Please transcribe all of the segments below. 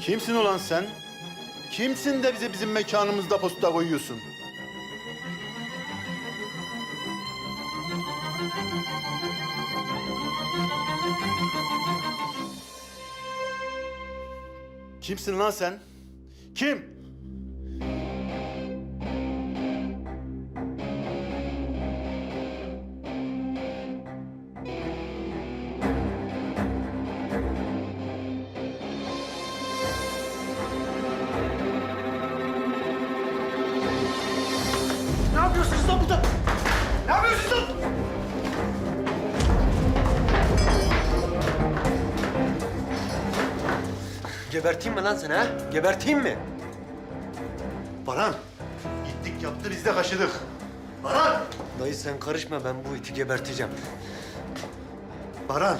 Kimsin ulan sen? Kimsin de bize bizim mekanımızda posta koyuyorsun? Kimsin lan sen? Kim? Geberteyim mi lan seni ha? Geberteyim mi? Baran. Gittik yaptı biz de kaşıdık. Baran. Dayı sen karışma ben bu iti geberteceğim. Baran.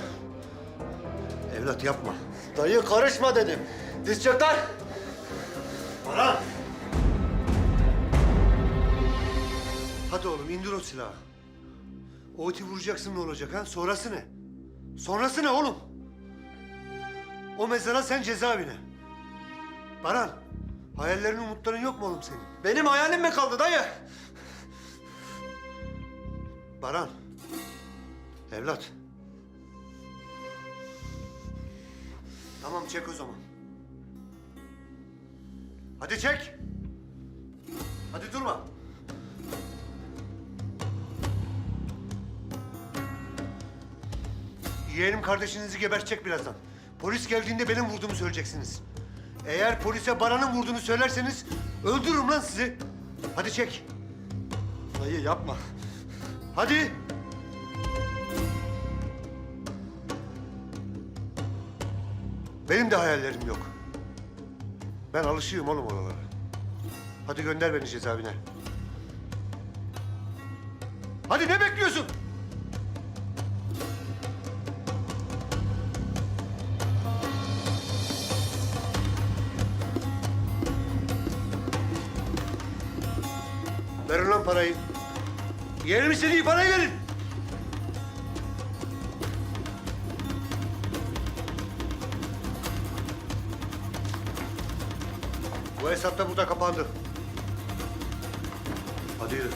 Evlat yapma. Dayı karışma dedim. Diz çök lan. Baran. Hadi oğlum indir o silahı. O iti vuracaksın ne olacak ha? Sonrası ne? Sonrası ne oğlum? O mezara sen cezaevine. Baran, hayallerin umutların yok mu oğlum senin? Benim hayalim mi kaldı dayı? Baran, evlat. Tamam çek o zaman. Hadi çek. Hadi durma. Yeğenim kardeşinizi gebertecek birazdan. Polis geldiğinde benim vurduğumu söyleyeceksiniz. Eğer polise Baran'ın vurduğunu söylerseniz öldürürüm lan sizi. Hadi çek. Dayı yapma. Hadi. Benim de hayallerim yok. Ben alışığım oğlum oralara. Hadi gönder beni cezaevine. Hadi ne bekliyorsun? Verin lan parayı. Yerim istediği parayı verin. Bu hesap da burada kapandı. Hadi yürü.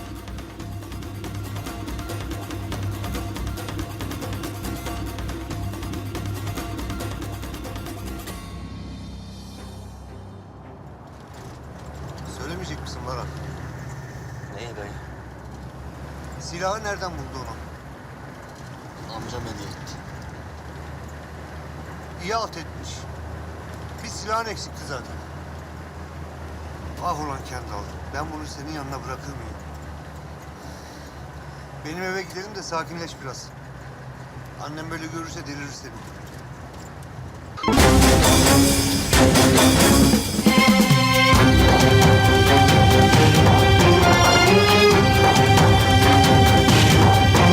Söylemeyecek misin Baran? Neye dayı? Silahı nereden buldu onu? Amcam hediye etti. İyi alt etmiş. Bir silahın eksikti zaten. Ah ulan Kendal, ben bunu senin yanına bırakır mıyım? Benim eve gidelim de sakinleş biraz. Annem böyle görürse delirir seni.